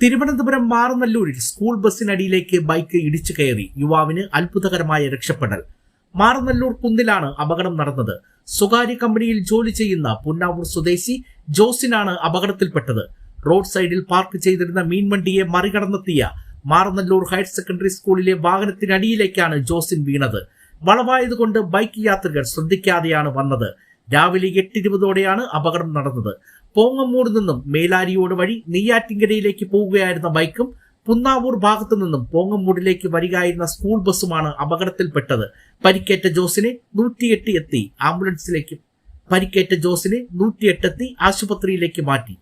തിരുവനന്തപുരം മാറനല്ലൂരിൽ സ്കൂൾ ബസ്സിനടിയിലേക്ക് ബൈക്ക് ഇടിച്ചു കയറി യുവാവിന് അത്ഭുതകരമായ രക്ഷപ്പെടൽ. മാറനല്ലൂർ കുന്നിലാണ് അപകടം നടന്നത്. സ്വകാര്യ കമ്പനിയിൽ ജോലി ചെയ്യുന്ന പുന്നാവൂർ സ്വദേശി ജോസിനാണ് അപകടത്തിൽപ്പെട്ടത്. റോഡ് സൈഡിൽ പാർക്ക് ചെയ്തിരുന്ന മീൻവണ്ടിയെ മറികടന്നെത്തിയ മാറനല്ലൂർ ഹയർ സെക്കൻഡറി സ്കൂളിലെ വാഹനത്തിനടിയിലേക്കാണ് ജോസിൻ വീണത്. വളവായതുകൊണ്ട് ബൈക്ക് യാത്രികർ ശ്രദ്ധിക്കാതെയാണ് വന്നത്. രാവിലെ എട്ടിരുപതോടെയാണ് അപകടം നടന്നത്. പോങ്ങമ്മൂട് നിന്നും മേലാരിയോട് വഴി നെയ്യാറ്റിങ്കരയിലേക്ക് പോവുകയായിരുന്ന ബൈക്കും പുന്നാവൂർ ഭാഗത്തു നിന്നും പോങ്ങമ്മൂടിലേക്ക് വരികയായിരുന്ന സ്കൂൾ ബസ്സുമാണ് അപകടത്തിൽപ്പെട്ടത്. പരിക്കേറ്റ ജോസിനെ നൂറ്റിയെട്ട് എത്തി ആംബുലൻസിലേക്ക് പരിക്കേറ്റ ജോസിനെ നൂറ്റിയെട്ടെത്തി ആശുപത്രിയിലേക്ക് മാറ്റി.